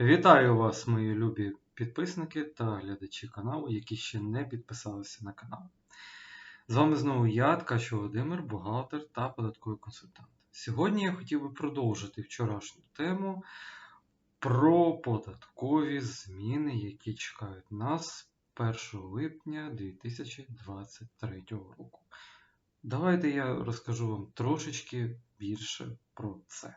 Вітаю вас, мої любі підписники та глядачі каналу, які ще не підписалися на канал. З вами знову я, Ткач Володимир, бухгалтер та податковий консультант. Сьогодні я хотів би продовжити вчорашню тему про податкові зміни, які чекають нас 1 липня 2023 року. Давайте я розкажу вам трошечки більше про це.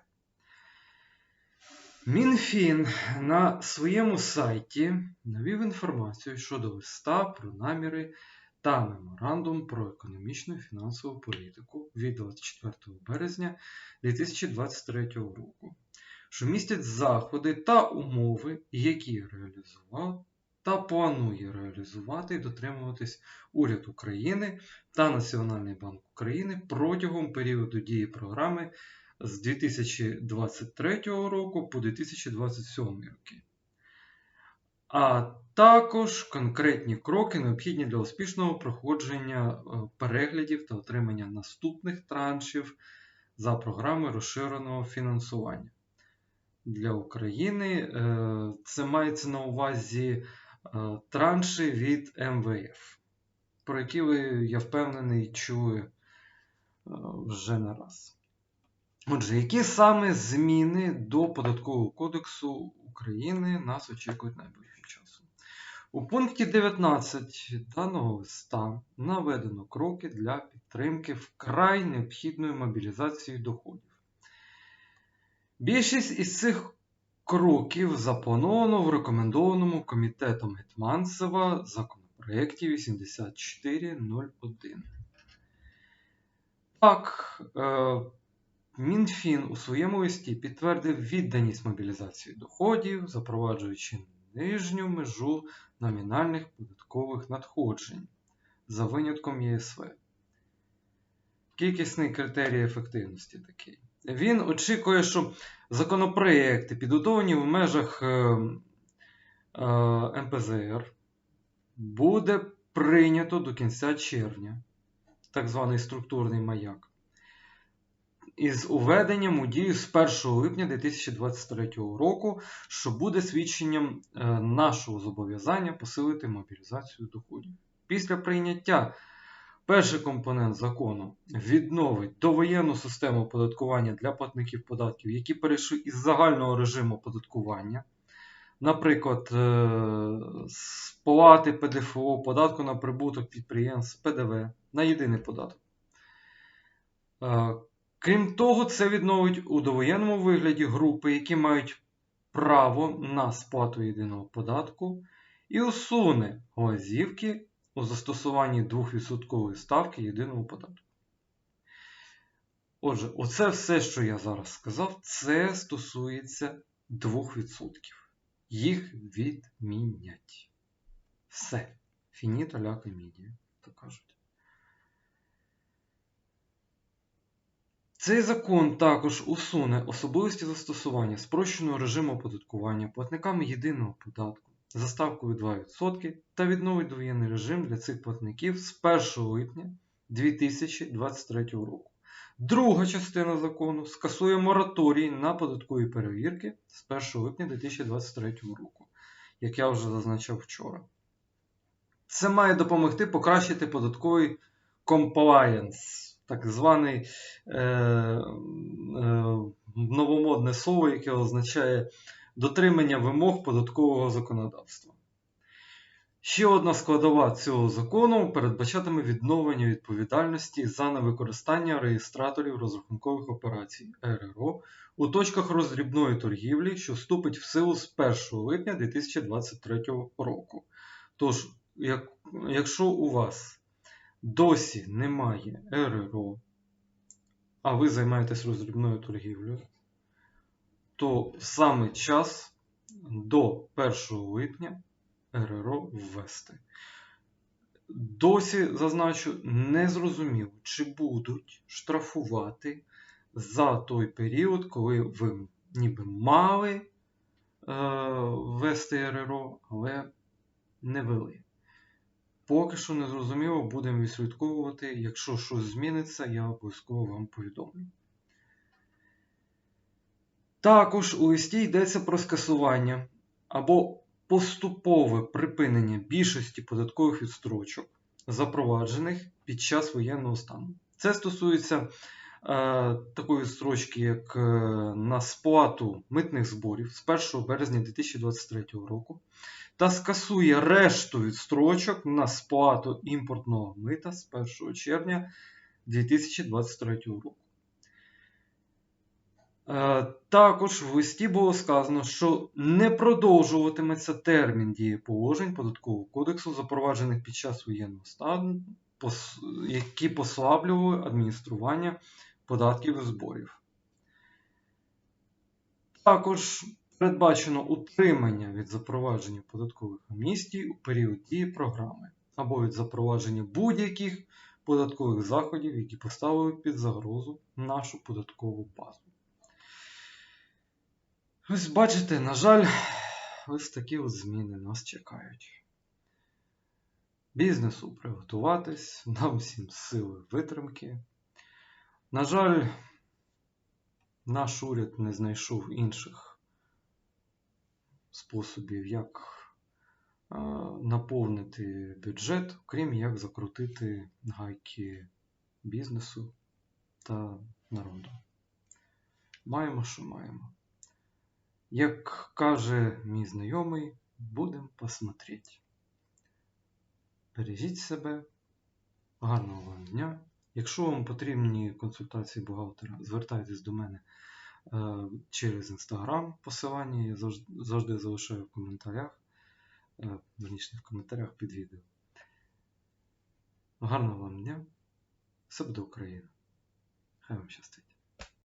Мінфін на своєму сайті навів інформацію щодо листа про наміри та меморандум про економічну і фінансову політику від 24 березня 2023 року, що містять заходи та умови, які реалізував та планує реалізувати і дотримуватись уряд України та Національний банк України протягом періоду дії програми з 2023 року по 2027 роки. А також конкретні кроки необхідні для успішного проходження е, переглядів та отримання наступних траншів за програмою розширеного фінансування. Для України е, це мається на увазі е, транші від МВФ, про які ви, я впевнений, чули вже не раз. Отже, які саме зміни до Податкового кодексу України нас очікують найближчим часом? У пункті 19 даного листа наведено кроки для підтримки вкрай необхідної мобілізації доходів. Більшість із цих кроків заплановано в рекомендованому комітетом Гетманцева законопроекті 8401. Так, е, Мінфін у своєму листі підтвердив відданість мобілізації доходів, запроваджуючи нижню межу номінальних податкових надходжень за винятком ЄСВ. Кількісний критерій ефективності такий. Він очікує, що законопроекти, підготовлені в межах е, е, МПЗР, буде прийнято до кінця червня, так званий структурний маяк із уведенням у дію з 1 липня 2023 року, що буде свідченням е, нашого зобов'язання посилити мобілізацію доходів. Після прийняття перший компонент закону відновить довоєнну систему оподаткування для платників податків, які перейшли із загального режиму оподаткування. Наприклад, е, сплати ПДФО, податку на прибуток підприємств, ПДВ на єдиний податок. Крім того, це відновить у довоєнному вигляді групи, які мають право на сплату єдиного податку, і усуне лазівки у застосуванні 2% ставки єдиного податку. Отже, оце все, що я зараз сказав, це стосується 2%. Їх відмінять. Все. Фініто ля комедія, так кажуть. Цей закон також усуне особливості застосування спрощеного режиму оподаткування платниками єдиного податку за ставкою 2% та відновить довоєнний режим для цих платників з 1 липня 2023 року. Друга частина закону скасує мораторій на податкові перевірки з 1 липня 2023 року, як я вже зазначав вчора. Це має допомогти покращити податковий комплаєнс так званий е, е, новомодне слово, яке означає дотримання вимог податкового законодавства. Ще одна складова цього закону передбачатиме відновлення відповідальності за невикористання реєстраторів розрахункових операцій РРО у точках роздрібної торгівлі, що вступить в силу з 1 липня 2023 року. Тож, як, якщо у вас досі немає РРО, а ви займаєтесь роздрібною торгівлею, то саме час до 1 липня РРО ввести. Досі зазначу, не зрозуміло, чи будуть штрафувати за той період, коли ви ніби мали е, ввести РРО, але не вели. Поки що не зрозуміло, будемо відслідковувати. Якщо щось зміниться, я обов'язково вам повідомлю. Також у листі йдеться про скасування або поступове припинення більшості податкових відстрочок, запроваджених під час воєнного стану. Це стосується такої відстрочки, як е, на сплату митних зборів з 1 березня 2023 року, та скасує решту відстрочок на сплату імпортного мита з 1 червня 2023 року. Е, Також в листі було сказано, що не продовжуватиметься термін дії положень Податкового кодексу, запроваджених під час воєнного стану, які послаблювали адміністрування податків і зборів. Також передбачено утримання від запровадження податкових амністій у період дії програми або від запровадження будь-яких податкових заходів, які поставили під загрозу нашу податкову базу. Ось бачите, на жаль, ось такі от зміни нас чекають. Бізнесу приготуватись, нам всім сили витримки. На жаль, наш уряд не знайшов інших способів, як наповнити бюджет, крім як закрутити гайки бізнесу та народу. Маємо, що маємо. Як каже мій знайомий, будемо посмотреть. Бережіть себе, гарного вам дня. Якщо вам потрібні консультації бухгалтера, звертайтесь до мене е, через інстаграм. Посилання я завжди, залишаю в коментарях. Е, верніше, в коментарях під відео. Гарного вам дня. Все буде Україна. Хай вам щастить.